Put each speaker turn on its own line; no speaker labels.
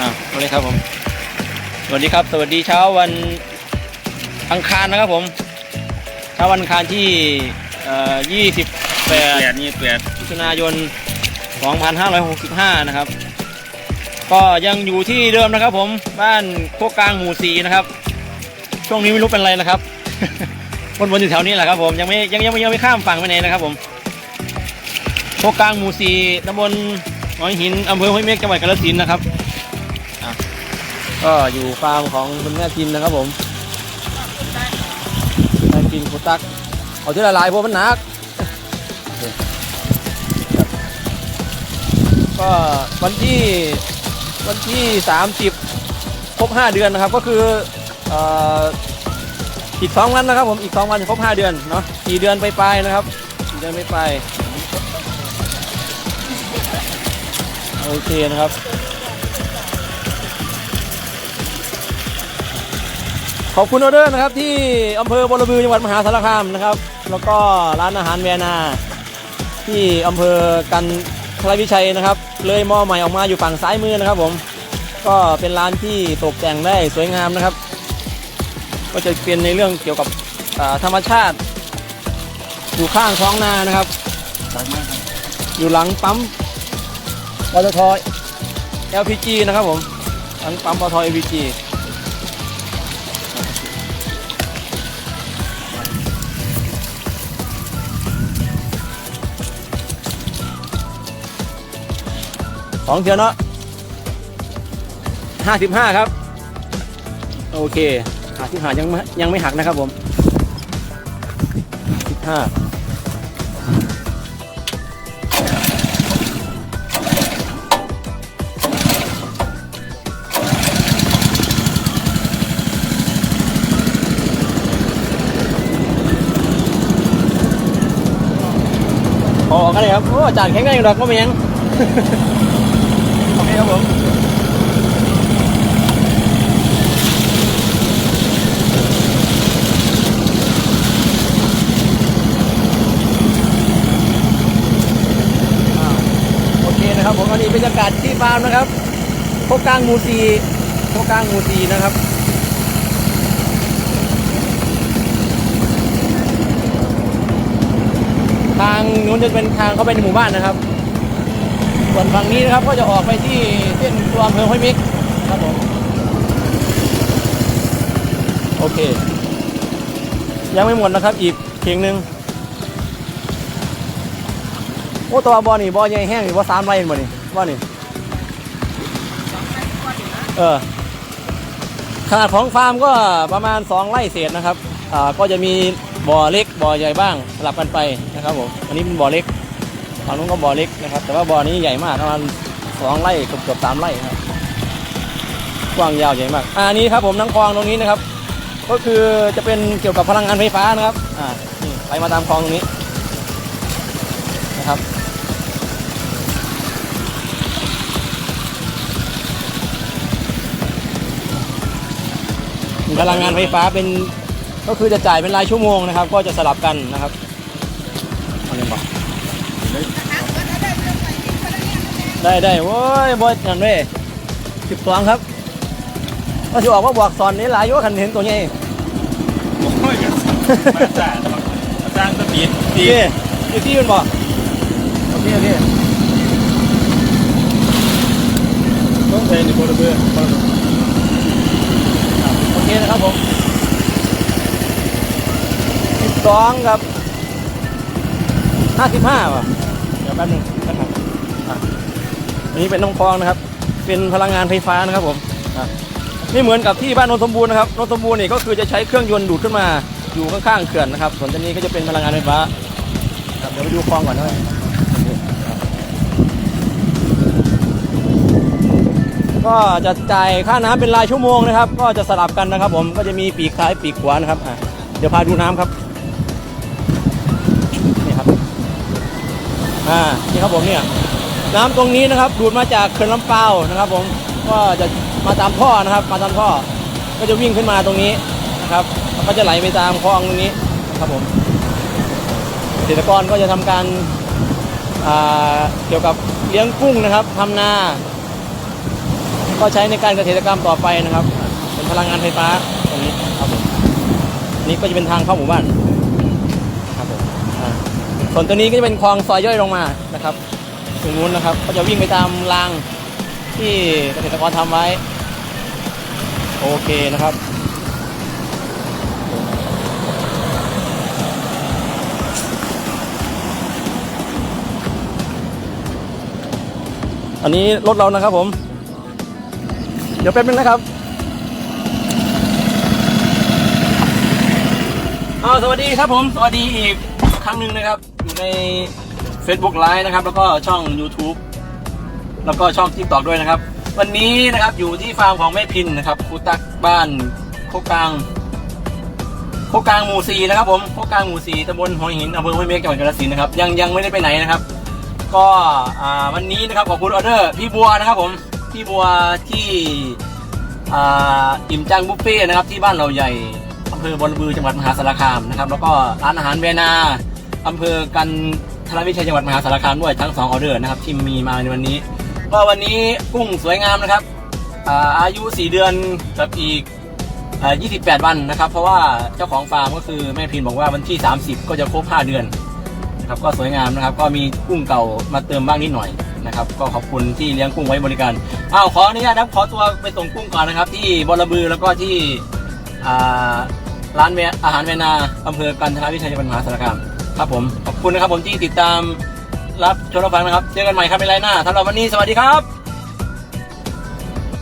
อ่าสวัสดีครับผม สวัสดีครับ สวัสดีเช้าวันอังคารนะครับผม เช้าวันอังคารที่เอ่อ28
แปดนี่แปด
มิถุนายน2565นะครับ ก็ยังอยู่ที่เดิมนะครับผม บ้านโคกกลางหมู่สีนะครับ ช่วงนี้ไม่รู้เป็นอะไรนะครับ วนๆอยู่แถวนี้แหละครับผมยังไม่ยังยังยังไม่ข้ามฝั่งไปไหนนะครับผมโคกกลางหมู่สี่ตำบลหอยหินอำเภอห้วยเม็กจังหวัดกาฬสินธุ์นะครับอะก็อยู่ฟาร์มของคุณแม่ทินนะครับผมแม่ทินคุตักเอาที่ละลายพราะมันหนักก็วันที่วันที่ 30 ครบ 5 เดือนนะครับ ก็คือ เอ่ออีก2วันนะครับผมอีก2วันจะครบ5เดือนเนาะสี่เดือนไปปลายๆนะครับสี่เดือนไปปลายโอเคนะครับขอบคุณออเดอร์นะครับที่อำเภอบรบือจังหวัดมหาสารคามนะครับ แล้วก็ร้านอาหารแวนา ที่อำเภอกันทรวิชัยนะครับ เลยหม้อใหม่ออกมาอยู่ฝั่งซ้ายมือนะครับผมก็เป็นร้านที่ตกแต่งได้สวยงามนะครับ ก็จะเป็นในเรื่องเกี่ยวกับธรรมชาติ อยู่ข้างท้องนานะครับ
สวยมากครับ
อยู่หลังปั๊มปตท LPG นะครับผมหลังปั๊มปตท LPG สองเทียวเนาะห้าสิบห้าครับ โอเค หาสิบห้ายังไม่ยังไม่หักนะครับผมสิบห้าพอกันเลยครับ โอ้จานแข็งแรงอยู่ดอกก็ไม่ยัง โอเคครับผมอ่าโอเคนะครับผม อันนี้บรรยากาศที่ฟาร์มนะครับโคกกลางมูซีโคกกลางมูซีนะครับทางนู้นจะเป็นทางเข้าไปในหมู่บ้านนะครับ ส่วนฝั่งนี้นะครับก็จะออกไปที่เส้นตัวอำเภอห้วยมิกครับผมโอเค ยังไม่หมดนะครับอีกเพียงหนึ่ง โอ้ตัวบอนี่บอใหญ่แห้งนี่บอสามไรเห็นบ่นี่บอนี่เออขนาดของฟาร์มก็ประมาณ 2 ไร่เศษนะครับอ่าก็จะมีบ่อเล็กบ่อใหญ่บ้างสลับกันไปนะครับผมอันนี้เป็นบ่อเล็กฝั่งนู้นก็บ่อเล็กนะครับ แต่ว่าบ่อนี้ใหญ่มากประมาณสองไร่เกือบเกือบสามไร่ครับกว้างยาวใหญ่มากอะอันนี้ครับผมน้ำคลองตรงนี้นะครับ ก็คือจะเป็นเกี่ยวกับพลังงานไฟฟ้านะครับอ่านี่ไปมาตามคลองตรงนี้ พลังงานไฟฟ้าเป็นก็คือจะจ่ายเป็นรายชั่วโมงนะครับ ก็จะสลับกันนะครับเอาเงินบอกได้ได้โว้ยบอยนั่นเว้ยสิบสองครับก็จะออกว่าบวกสอนนี่หลายอยู่คันเห็นตัวนี้
โอ้ยกันมาจ้ามาจ้างสปีด
ดีอยู่ที่มันบอกโอเคโอเค
ต้องใช้ในโปรเบอร์
โอเค นะครับผมสิบสองครับห้าสิบห้าป่ะเดี๋ยวแป๊บนึงนะครับอะอันนี้เป็นน้องคลองนะครับ เป็นพลังงานไฟฟ้านะครับผมอะนี่เหมือนกับที่บ้านโนนสมบูรณ์นะครับโนนสมบูรณ์นี่ก็คือจะใช้เครื่องยนต์ดูดขึ้นมาอยู่ข้างๆเขื่อนนะครับ ส่วนตัวนี้ก็จะเป็นพลังงานไฟฟ้าเดี๋ยวไปดูคลองก่อนนะค ก็จะจ่ายค่าน้ำเป็นรายชั่วโมงนะครับ ก็จะสลับกันนะครับ ผมก็จะมีปีกซ้ายปีกขวานะครับอะเดี๋ยวพาดูน้ำครับนี่ครับอ่านี่ครับผมเนี่ยน้ำตรงนี้นะครับ ดูดมาจากเขื่อนลำเปานะครับ ผมก็จะมาตามท่อนะครับ มาตามท่อ ก็จะวิ่งขึ้นมาตรงนี้นะครับ ก็จะไหลไปตามคลองตรงนี้นะครับผมเกษตรกรก็จะทำการเกี่ยวกับเลี้ยงกุ้งนะครับทำนา ก็ใช้ในการเกษตรกรรมต่อไปนะครับ เป็นพลังงานไฟฟ้าตรงนี้ครับผมนี่ก็จะเป็นทางเข้าหมู่บ้านครับผมส่วนตัวนี้ก็จะเป็นคลองซอยย่อยลงมานะครับตรงนู้นนะครับ ก็จะวิ่งไปตามรางที่เกษตรกรทำไว้ โอเคนะครับอันนี้รถเรานะครับผม ดี๋ยวแป๊บนึงนะครับอ้าสวัสดีครับผม สวัสดีอีกครั้งหนึ่งนะครับ อยู่ใน Facebook Live นะครับ แล้วก็ช่อง YouTube แล้วก็ช่อง TikTok ด้วยนะครับ วันนี้นะครับอยู่ที่ฟาร์มของแม่พินนะครับครูตักบ้านโคกลางโคกลางหมู่สี่นะครับผมโคกลางหมู่สี่ตำบลหัวหินอำเภอห้วยเมฆจังหวัดกาฬสินธุ์นะครับยังยังไม่ได้ไปไหนนะครับ ก็อ่าวันนี้นะครับขอบคุณออเดอร์พี่บัวนะครับผม พี่บัวที่อิ่มจังบุฟเฟ่นะครับที่บ้านเราใหญ่อำเภอบอระบือจังหวัดมหาสารคามนะครับแล้วก็ร้านอาหารเวนาอำเภอกันทรวิชัยจังหวัดมหาสารคามด้วยทั้งสองออเดอร์นะครับที่มีมาในวันนี้ ก็วันนี้กุ้งสวยงามนะครับอาอายุ 4 เดือนกับอีกอ่า28 วันนะครับ เพราะว่าเจ้าของฟาร์มก็คือแม่พินบอกว่าวันที่ 30 ก็จะครบ 5 เดือนนะครับก็สวยงามนะครับ ก็มีกุ้งเก่ามาเติมบ้างนิดหน่อย นะครับ ก็ขอบคุณที่เลี้ยงกุ้งไว้บริการอ้าวขออนุญาตนะครับขอตัวไปส่งกุ้งก่อนนะครับ ที่บอระบือแล้วก็ที่ร้านอาหารเวนาอำเภอกันทรวิชัยจังหวัดมหาสารคามครับผมขอบคุณนะครับผมที่ติดตามรับชมรับฟังนะครับ เจอกันใหม่ครับในไลน์หน้าสำหรับวันนี้สวัสดีครับ